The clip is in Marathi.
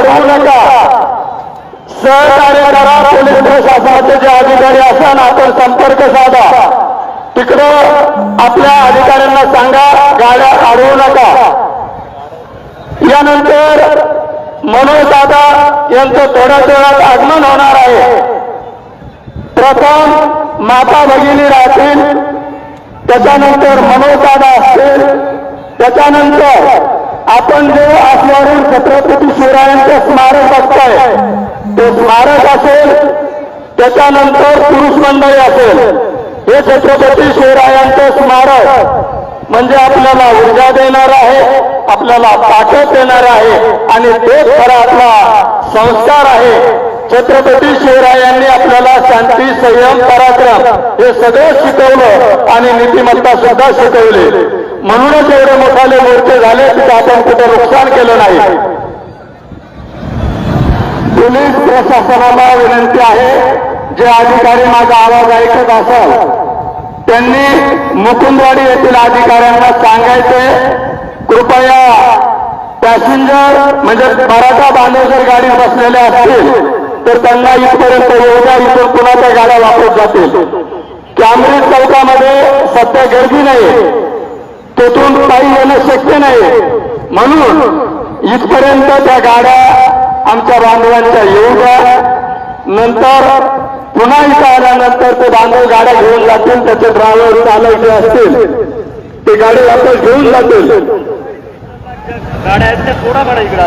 अडवू नका. सहकार्य करा पोलीस प्रशासनाचे जे अधिकारी असाल आपण संपर्क साधा. तिकडं आपल्या अधिकाऱ्यांना सांगा गाड्या अडवू नका. यानंतर मनोज दादा यांचं थोड्याच वेळात आगमन होणार आहे. प्रथम माता भगिनी राहतील त्याच्यानंतर मनोज दादा असतील त्याच्यानंतर आपण जे आपल्यावरून छत्रपती शिवरायांचं स्मारक बघताय ते स्मारक असेल त्याच्यानंतर पुरुष मंडळी असेल. हे छत्रपती शिवरायांचं स्मारक म्हणजे आपल्याला ऊर्जा देणार आहे आपल्याला ताकद देणार आहे आणि तेच खरा आपला संस्कार आहे. छत्रपती शिवरायांनी आपल्याला संयम पराक्रम हे सगळं शिकवलं आणि नीतिमत्ता सुद्धा शिकवली. म्हणूनच एवढे मोठाले मोर्चे झाले तिथे आपण कुठे नुकसान केलं नाही. पोलीस प्रशासनाला विनंती आहे जे अधिकारी माझा आवाज ऐकत असाल त्यांनी मुकुंदवाडी येथील अधिकाऱ्यांना सांगायचे कृपया पॅसेंजर म्हणजे मराठा बांधव जर गाडीत बसलेले असतील तर त्यांना इथपर्यंत येऊ द्या गाड्या वापरत जातील कॅम्ब्रिज चौकामध्ये सध्या गर्दी नाही. तेथून पायी येणं शक्य नाही. म्हणून इथपर्यंत त्या गाड्या आमच्या बांधवांच्या येऊ द्या. नंतर पुन्हा इथं आल्यानंतर ते बांधव गाड्या घेऊन जातील त्याचे ड्रायव्हर चालक जे असतील ते गाडी वापस घेऊन जातील. गाड्या थोडा गाड्या इकडे